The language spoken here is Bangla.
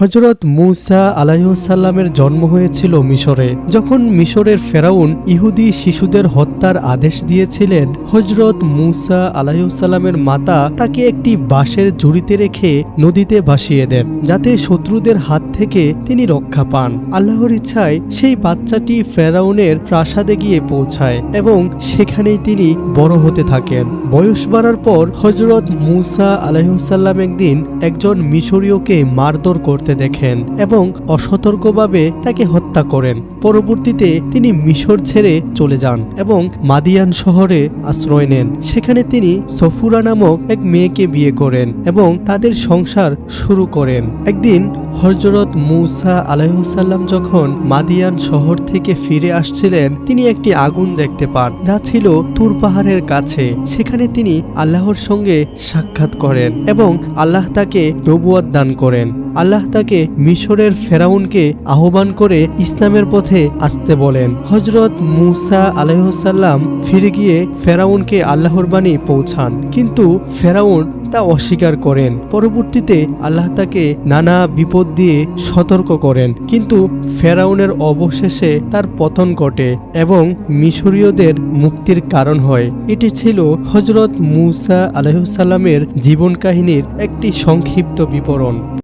হজরত মুসা আলাইসাল্লামের জন্ম হয়েছিল মিশরে। যখন মিশরের ফেরাউন ইহুদি শিশুদের হত্যার আদেশ দিয়েছিলেন হজরত মুসা আলাইসাল্লামের মাতা তাকে একটি বাঁশের জুড়িতে রেখে নদীতে ভাসিয়ে দেন, যাতে শত্রুদের হাত থেকে তিনি রক্ষা পান। আল্লাহর ইচ্ছায় সেই বাচ্চাটি ফেরাউনের প্রাসাদে গিয়ে পৌঁছায় এবং সেখানেই তিনি বড় হতে থাকেন। বয়স বাড়ার পর হজরত মুসা আলাইসাল্লাম একদিন একজন মিশরীয়কে মারধর করতে দেখেন এবং অসতর্কভাবে তাকে হত্যা করেন। পরবর্তীতে তিনি মিশর ছেড়ে চলে যান এবং মাদিয়ান শহরে আশ্রয় নেন। সেখানে তিনি সফুরা নামক এক মেয়েকে বিয়ে করেন এবং তাদের সংসার শুরু করেন। একদিন হজরত মুসা আলাইসাল্লাম যখন মাদিয়ান শহর থেকে ফিরে আসছিলেন, তিনি একটি আগুন দেখতে পান। যা ছিল তুর পাহাড়ের কাছে। সেখানে তিনি আল্লাহর সঙ্গে সাক্ষাৎ করেন এবং আল্লাহ তাকে নবুয়াদ দান করেন। আল্লাহ তাকে মিশরের ফেরাউনকে আহ্বান করে ইসলামের পথে আসতে বলেন। হজরত মুসা আলাইসাল্লাম ফিরে গিয়ে ফেরাউনকে আল্লাহর বাণী পৌঁছান। কিন্তু ফেরাউন তা অস্বীকার করেন। পরবর্তীতে আল্লাহ তাকে নানা বিপদ দিয়ে সতর্ক করেন। কিন্তু ফেরাউনের অবশেষে তার পতন ঘটে এবং মিশরীয়দের মুক্তির কারণ হয়। এটি ছিল হজরত মুসা আলাইসাল্লামের জীবন কাহিনীর একটি সংক্ষিপ্ত বিবরণ।